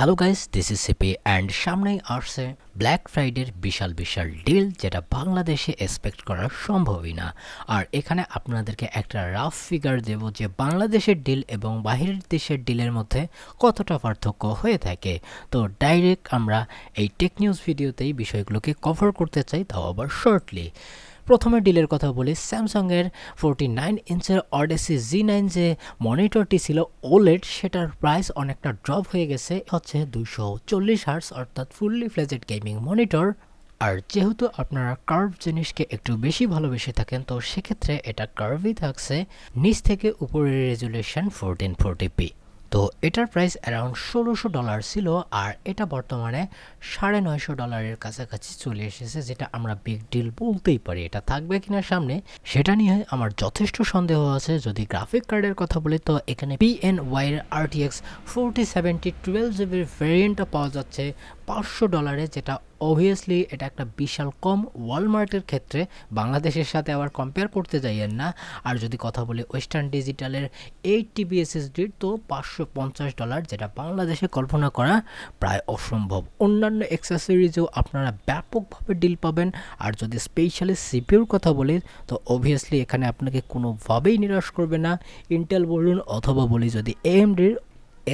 Hello guys this is CP and সামনেই আসছে black ফ্রাইডের বিশাল বিশাল deal যেটা বাংলাদেশে এক্সপেক্ট করা সম্ভবই না। আর এখানে আপনাদেরকে একটা রাফ ফিগার দেব যে বাংলাদেশের ডিল এবং বাহিরের দেশের ডিলের মধ্যে কতটা পার্থক্য হয়ে থাকে। তো ডাইরেক্ট আমরা এই টেক নিউজ ভিডিওতেই বিষয়গুলোকে কভার করতে চাই, তাও আবার শর্টলি প্রথমে ডিলের কথা বলি স্যামসাংয়ের ফোরটি নাইন ইঞ্চের অডেসি জি নাইন যে মনিটরটি ছিল ওলেড, সেটার প্রাইস অনেকটা ড্রপ হয়ে গেছে। হচ্ছে দুশো চল্লিশ হার্স অর্থাৎ ফুললি ফ্লেজেড গেমিং মনিটর আর যেহেতু আপনারা কার্ভ জিনিসকে একটু বেশি ভালোবেসে থাকেন, তো সেক্ষেত্রে এটা কার্ভই থাকছে। নিচ থেকে উপরের রেজুলেশন ফোরটিন ফোরটি পি তো এটার প্রাইস অ্যারাউন্ড ষোলোশো ডলার ছিল আর এটা বর্তমানে সাড়ে নয়শো ডলারের কাছাকাছি চলে এসেছে, যেটা আমরা বিগ ডিল বলতেই পারি। এটা থাকবে কিনা সামনে, সেটা নিয়ে আমার যথেষ্ট সন্দেহ আছে। যদি গ্রাফিক কার্ডের কথা বলি, তো এখানে পি এন ওয়াইয়ের আরটিএক্স ফোরটি সেভেন্টি টুয়েলভ জিবির ভেরিয়েন্টটা পাওয়া যাচ্ছে। পাঁচশো ডলারে, যেটা অবভিয়াসলি এটা একটা বিশাল কম ওয়ালমার্টের ক্ষেত্রে। বাংলাদেশের সাথে আবার কম্পেয়ার করতে যাইয়েন না। আর যদি কথা বলি ওয়েস্টার্ন ডিজিটালের এইট টিবি এসএসডির তো পাঁচশো পঞ্চাশ ডলার, যেটা বাংলাদেশে কল্পনা করা প্রায় অসম্ভব। অন্যান্য অ্যাক্সেসরিজও আপনারা ব্যাপকভাবে ডিল পাবেন। আর যদি স্পেশালি সিপিউর কথা বলি, তো অবভিয়াসলি এখানে আপনাকে কোনোভাবেই নিরাশ করবে না। ইন্টেল বলুন অথবা বলি যদি এএমডির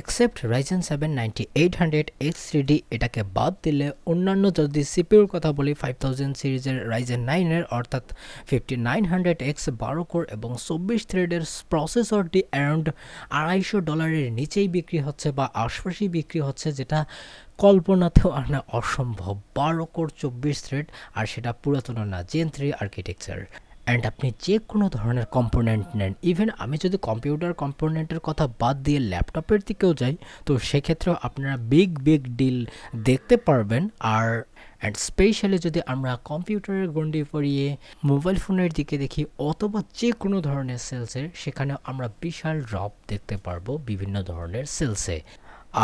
except Ryzen seven ninety eight hundred X three এটাকে বাদ দিলে অন্যান্য যদি সিপিউর কথা বলি ফাইভ থাউজেন্ড সিরিজের রাইজেন নাইনের অর্থাৎ ফিফটি নাইন হান্ড্রেড এক্স বারো কোর এবং চব্বিশ থ্রেডের প্রসেসরটি অ্যারাউন্ড আড়াইশো ডলারের নিচেই বিক্রি হচ্ছে বা আশপাশেই বিক্রি হচ্ছে, যেটা কল্পনাতেও আনা অসম্ভব। বারো কোর চব্বিশ থ্রেড আর সেটা পুরাতন না জেন থ্রি আর্কিটেকচার অ্যান্ড আপনি যে কোনো ধরনের কম্পোনেন্ট নেন। ইভেন আমি যদি কম্পিউটার কম্পোনেন্টের কথা বাদ দিয়ে ল্যাপটপের দিকেও যাই, তো সেক্ষেত্রেও আপনারা বিগ বিগ ডিল দেখতে পারবেন। আর অ্যান্ড স্পেশালি যদি আমরা কম্পিউটারের গন্ডি পড়িয়ে মোবাইল ফোনের দিকে দেখি, অথবা যে কোনো ধরনের সেলসের সেখানে আমরা বিশাল ড্রপ দেখতে পারব বিভিন্ন ধরনের সেলসে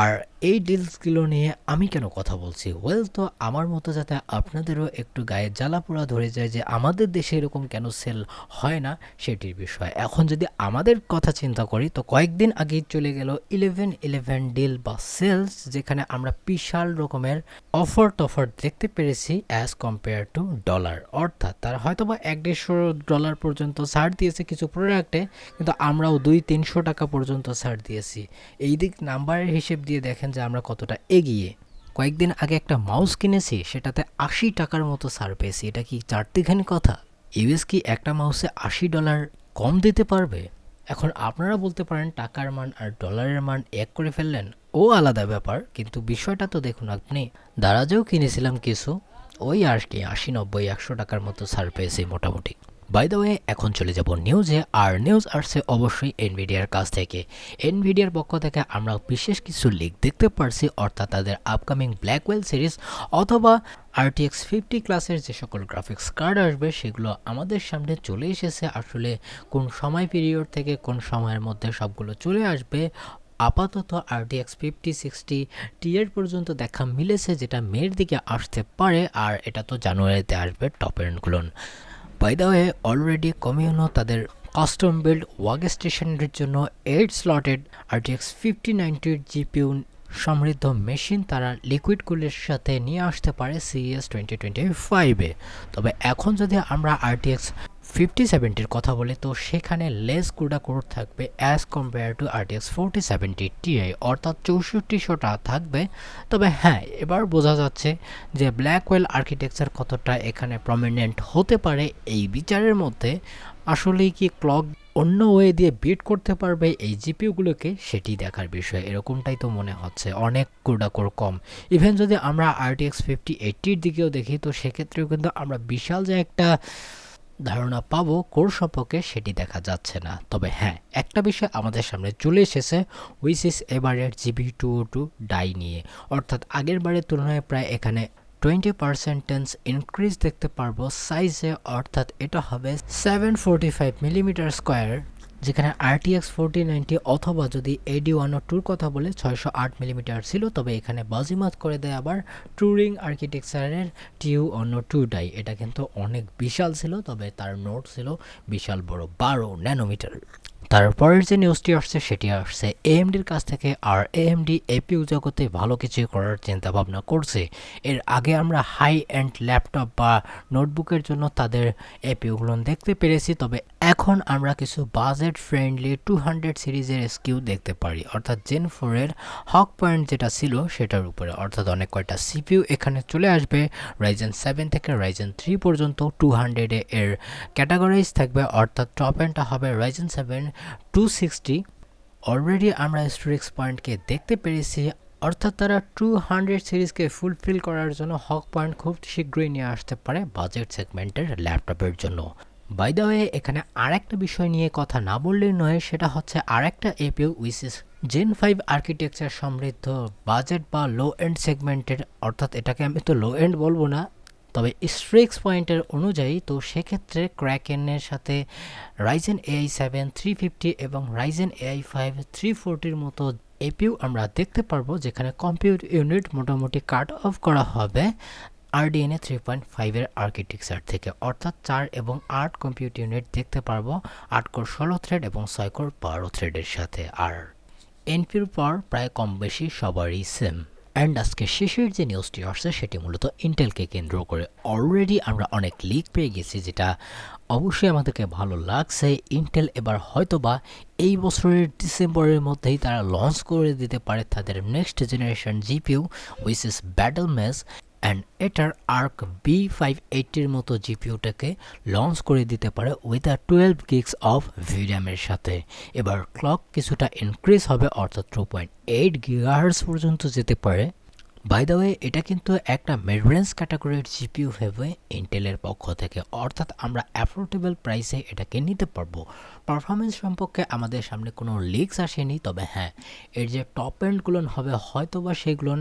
আর এই ডিলসগুলো নিয়ে আমি কেন কথা বলছি? ওয়েল তো আমার মতো যাতে আপনাদেরও একটু গায়ে জ্বালা পোড়া ধরে যায় যে আমাদের দেশে এরকম কেন সেল হয় না, সেটির বিষয়। এখন যদি আমাদের কথা চিন্তা করি, তো কয়েকদিন আগে চলে গেল ইলেভেন ইলেভেন ডিল বা সেলস যেখানে আমরা বিশাল রকমের অফার টফার দেখতে পেরেছি অ্যাজ কম্পেয়ার টু ডলার অর্থাৎ তারা হয়তো বা এক দেড়শো ডলার পর্যন্ত ছাড় দিয়েছে কিছু প্রোডাক্টে কিন্তু আমরাও দুই তিনশো টাকা পর্যন্ত ছাড় দিয়েছি। এই দিক নাম্বারের হিসেব দিয়ে দেখেন যে আমরা কতটা এগিয়ে। কয়েকদিন আগে একটা মাউস কিনেছি, সেটাতে আশি টাকার মতো ছাড় পেয়েছি। এটা কি চারটিখানি কথা? ইউএস কি একটা মাউসে আশি ডলার কম দিতে পারবে? এখন আপনারা বলতে পারেন, টাকার মান আর ডলারের মান এক করে ফেললেন, ও আলাদা ব্যাপার। কিন্তু বিষয়টা তো দেখুন আপনি, দারাজেও কিনেছিলাম কিছু, ওই আর কি আশি, নব্বই, একশো টাকার মতো ছাড় পেয়েছি মোটামুটি। বাই ওয়ে এখন চলে যাব নিউজে আর নিউজ আসছে অবশ্যই এনভিডিয়ার কাছ থেকে। এনভিডিয়ার পক্ষ থেকে আমরা বিশেষ কিছু লিক দেখতে পারছি, অর্থাৎ তাদের আপকামিং ব্ল্যাকওয়েল সিরিজ অথবা আরটিএক্স ফিফটি ক্লাসের যে সকল গ্রাফিক্স কার্ড আসবে, সেগুলো আমাদের সামনে চলে এসেছে। আসলে কোন সময় পিরিয়ড থেকে কোন সময়ের মধ্যে সবগুলো চলে আসবে, আপাতত আরটিএক্স ফিফটি সিক্সটি টিয়ের পর্যন্ত দেখা মিলেছে, যেটা মেয়ের দিকে আসতে পারে, আর এটা তো জানুয়ারিতে আসবে টপ এন্ডগুলো বাই দ্য ওয়ে অলরেডি কমিউনো তাদের কাস্টম বিল্ড ওয়াগ স্টেশনের জন্য এইট স্লটেড আরটিএক্স ফিফটি নাইনটির জিপিউ সমৃদ্ধ মেশিন তারা লিকুইড কুলের সাথে নিয়ে আসতে পারে সিএস টোয়েন্টি টোয়েন্টি ফাইভে তবে এখন যদি আমরা আরটিএক্স ফিফটি সেভেন্টির কথা বলি, তো সেখানে লেস কুডা কোড থাকবে as compare to RTX forty seventy Ti অর্থাৎ চৌষট্টিশোটা থাকবে। তবে হ্যাঁ এবার বোঝা যাচ্ছে যে ব্ল্যাকওয়েল আর্কিটেকচার কতটা এখানে প্রমিনেন্ট হতে পারে এই বিচারের মধ্যে। আসলেই কি ক্লক অন্য ওয়ে দিয়ে বিট করতে পারবে এই জিপিউগুলোকে সেটি দেখার বিষয়। এরকমটাই তো মনে হচ্ছে। অনেক কোডাকোর কম। ইভেন যদি আমরা আরটিএক্স ফিফটি এইটটির দিকেও দেখি, তো সেক্ষেত্রেও কিন্তু আমরা বিশাল যে একটা ধারণা পাবো, কোর সম্পর্কে সেটি দেখা যাচ্ছে না। তবে হ্যাঁ একটা বিষয় আমাদের সামনে চলে এসেছে উইচ ইস এবারের জিবি টু টু ডাই নিয়ে। অর্থাৎ আগের বারের তুলনায় প্রায় এখানে টোয়েন্টি পার্সেন্টেন্স ইনক্রিজ দেখতে পারব সাইজে অর্থাৎ এটা হবে seven forty five millimetre square যেখানে আরটিএক্স ফোরটি নাইনটি অথবা যদি এডি ওয়ান ও টুর কথা বলে ছয়শো আট মিলিমিটার ছিল, তবে এখানে বাজিমাত করে দেয় আবার টুরিং আর্কিটেকচারের টিউ অন্য টু ডাই এটা কিন্তু অনেক বিশাল ছিল, তবে তার নোট ছিল বিশাল বড়, বারো ন্যানোমিটার তারপরের যে নিউজটি আসছে, সেটি আসছে এএমডির কাছ থেকে আর এএমডি এপিউ জগতে ভালো কিছু করার চিন্তা ভাবনা করছে। এর আগে আমরা হাই এন্ড ল্যাপটপ বা নোটবুকের জন্য তাদের এপিউগুলো দেখতে পেরেছি, তবে এখন আমরা কিছু বাজেট ফ্রেন্ডলি টু হান্ড্রেড সিরিজের স্কিউ দেখতে পারি। অর্থাৎ জেন ফোরের হক পয়েন্ট যেটা ছিল, সেটার উপরে। অর্থাৎ অনেক কয়টা সিপিইউ এখানে চলে আসবে। রাইজেন সেভেন থেকে রাইজেন থ্রি পর্যন্ত টু হান্ড্রেডে এর ক্যাটাগরাইজ থাকবে। অর্থাৎ টপ এন্ডটা হবে Ryzen seven two sixty already আমরা স্টোরেক্স পয়েন্টকে দেখতে পেরেছি, অর্থাৎ তারা টু হান্ড্রেড সিরিজকে ফুলফিল করার জন্য হক পয়েন্ট খুব শীঘ্রই নিয়ে আসতে পারে বাজেট সেগমেন্টের ল্যাপটপের জন্য। বাই দ্য ওয়ে এখানে আরেকটা বিষয় নিয়ে কথা না বললেই নয়, সেটা হচ্ছে আরেকটা এপিও উইসিস জেন ফাইভ আর্কিটেকচার সমৃদ্ধ বাজেট বা লো এন্ড সেগমেন্টের অর্থাৎ এটাকে আমি তো লো এন্ড বলব না তবে স্ট্রিক্স পয়েন্টের অনুযায়ী তো সেক্ষেত্রে ক্র্যাকেনের সাথে Ryzen AI seven three fifty এবং রাইজেন এআই ফাইভ থ্রি ফোরটির মতো এপিউ আমরা দেখতে পারব, যেখানে কম্পিউটার ইউনিট মোটামুটি কাট অফ করা হবে আরডিএনএ থ্রি পয়েন্ট ফাইভের আর্কিটেকচার থেকে। অর্থাৎ চার এবং আট কম্পিউটার ইউনিট দেখতে পারব, আট কোর ষোলো থ্রেড এবং ছয় কোর বারো থ্রেডের সাথে। আর এনপির পর প্রায় কম বেশি সবারই সেম অ্যান্ড আজকে শেষের যে নিউজটি আসছে, সেটি মূলত ইন্টেলকে কেন্দ্র করে। অলরেডি আমরা অনেক লিক পেয়ে গেছি, যেটা অবশ্যই আমাদেরকে ভালো লাগছে। ইন্টেল এবার হয়তোবা এই বছরের ডিসেম্বরের মধ্যেই তারা লঞ্চ করে দিতে পারে তাদের next generation GPU which is battlemage and এটার আর্ক বি ফাইভ এইটির মতো জিপিউটাকে লঞ্চ করে দিতে পারে with a twelve gigs of ভিডিয়ামের সাথে। এবার ক্লক কিছুটা ইনক্রিজ হবে, অর্থাৎ টু পয়েন্ট এইট গিগাহার্স পর্যন্ত যেতে পারে। বাই দ্য ওয়ে এটা কিন্তু একটা মিডরেঞ্জ ক্যাটাগরির জিপিউ ভেবে ইন্টেলের পক্ষ থেকে, অর্থাৎ আমরা অ্যাফোর্ডেবল প্রাইসে এটাকে নিতে পারব। পারফরমেন্স সম্পর্কে আমাদের সামনে কোনো লিক্স আসেনি, তবে হ্যাঁ এর যে টপ এন্ডগুলো হবে হয়তো বা সেগুলো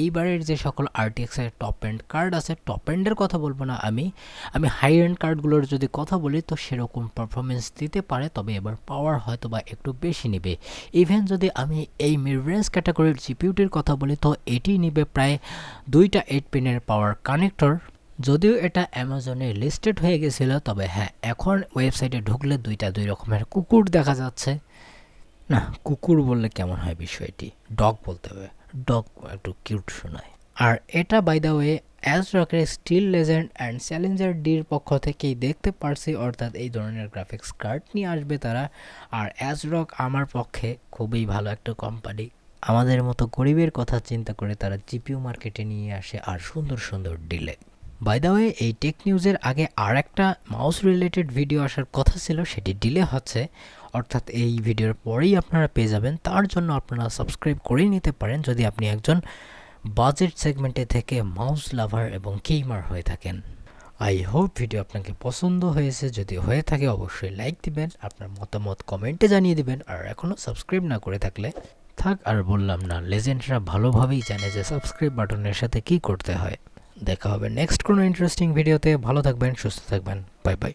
এইবারের যে সকল আরটিএক্সের টপ এন্ড কার্ড আছে টপ এন্ডের কথা বলব না আমি। আমি হাই এন্ড কার্ডগুলোর যদি কথা বলি, তো সেরকম পারফরমেন্স দিতে পারে, তবে এবার পাওয়ার হয়তো বা একটু বেশি নেবে। ইভেন যদি আমি এই মিডরেঞ্জ ক্যাটাগরির জিপিউটির কথা বলি, তো এটি নিবে প্রায় দুইটা এইট পিনের পাওয়ার কানেক্টর যদিও এটা অ্যামাজনে লিস্টেড হয়ে গেছিল, তবে হ্যাঁ এখন ওয়েবসাইটে ঢুকলে দুইটা দুই রকমের কুকুর দেখা যাচ্ছে। না, কুকুর বললে কেমন হয় বিষয়টি? ডগ বলতে হবে। ডগ একটু কিউট শোনায়। আর এটা বাই দ্য ওয়ে অ্যাজ রকের স্টিল লেজেন্ড অ্যান্ড চ্যালেঞ্জার ডির পক্ষ থেকেই দেখতে পারছি, অর্থাৎ এই ধরনের গ্রাফিক্স কার্ড নিয়ে আসবে তারা। আর অ্যাজ রক আমার পক্ষে খুবই ভালো একটা কোম্পানি আমাদের মতো গরিবের কথা চিন্তা করে তারা জিপিউ মার্কেটে নিয়ে আসে আর সুন্দর সুন্দর ডিলে। বাই ওয়ে এই টেক নিউজের আগে আর একটা মাউস রিলেটেড ভিডিও আসার কথা ছিল, সেটি ডিলে হচ্ছে। অর্থাৎ এই ভিডিওর পরেই আপনারা পেয়ে যাবেন। তার জন্য আপনারা সাবস্ক্রাইব করেই নিতে পারেন যদি আপনি একজন বাজেট সেগমেন্টে থেকে মাউস লাভার এবং কেইমার হয়ে থাকেন। আই হোপ ভিডিও আপনাকে পছন্দ হয়েছে। যদি হয়ে থাকে, অবশ্যই লাইক দিবেন, আপনার মতামত কমেন্টে জানিয়ে দিবেন। আর এখনও সাবস্ক্রাইব না করে থাকলে থাক আর বললাম না। লেজেন্ডরা ভালোভাবেই জানে যে সাবস্ক্রাইব বাটনের সাথে কি করতে হয়। দেখা হবে নেক্সট কোনো ইন্টারেস্টিং ভিডিওতে ভালো থাকবেন, সুস্থ থাকবেন। Bye bye